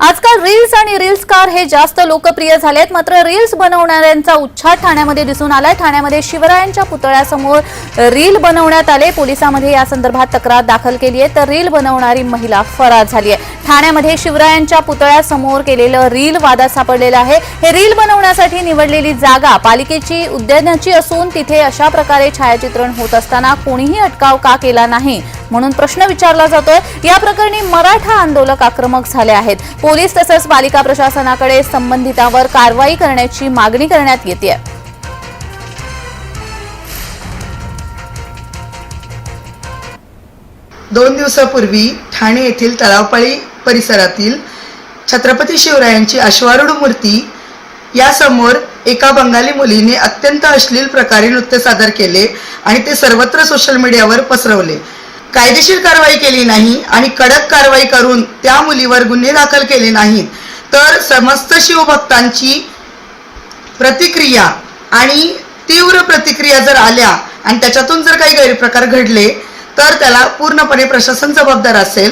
आजकाल रील्स आणि reels car हे जास्त लोकप्रिय झालेत. मात्र रील्स बनवणाऱ्यांचा उच्छाद ठाण्यामध्ये दिसून आलाय. ठाण्यामध्ये शिवरायांच्या पुतळ्यासमोर रील बनवण्यात आले. पोलिसांमध्ये या संदर्भात तक्रार दाखल केली आहे. तर रील बनवणारी महिला फरार झाली आहे. ठाण्यामध्ये शिवरायांच्या पुतळ्यासमोर केलेलं रील वादात सापडलेलं आहे. हे रील बनवण्यासाठी निवडलेली जागा पालिकेची उद्यानाची असून तिथे अशा प्रकारे छायाचित्रण होत असताना कोणीही अटकाव का केला नाही म्हणून प्रश्न विचारला जातोय. या प्रकरणी मराठा आंदोलक आक्रमक झाले आहेत. पोलीस तसंच पालिका प्रशासनाकडे संबंधितावर कारवाई करण्याची मागणी करण्यात येते. दोन दिवसापूर्वी ठाणे येथील तलावपाळी परिसरातील छत्रपती शिवरायांची अश्वारूढ मूर्ती यासमोर एका बंगाली मुलीने अत्यंत अश्लील प्रकारे नृत्य सादर केले आणि ते सर्वत्र सोशल मीडियावर पसरवले. कायदेशीर कारवाई केली नाही आणि कडक कारवाई करून त्या मुलीवर गुन्हे दाखल केले नाहीत. तर समस्त शिवभक्तांची प्रतिक्रिया आणि तीव्र प्रतिक्रिया जर आल्या आणि त्याच्यातून जर काही गैरप्रकार घडले तर त्याला पूर्णपणे प्रशासन जबाबदार असेल.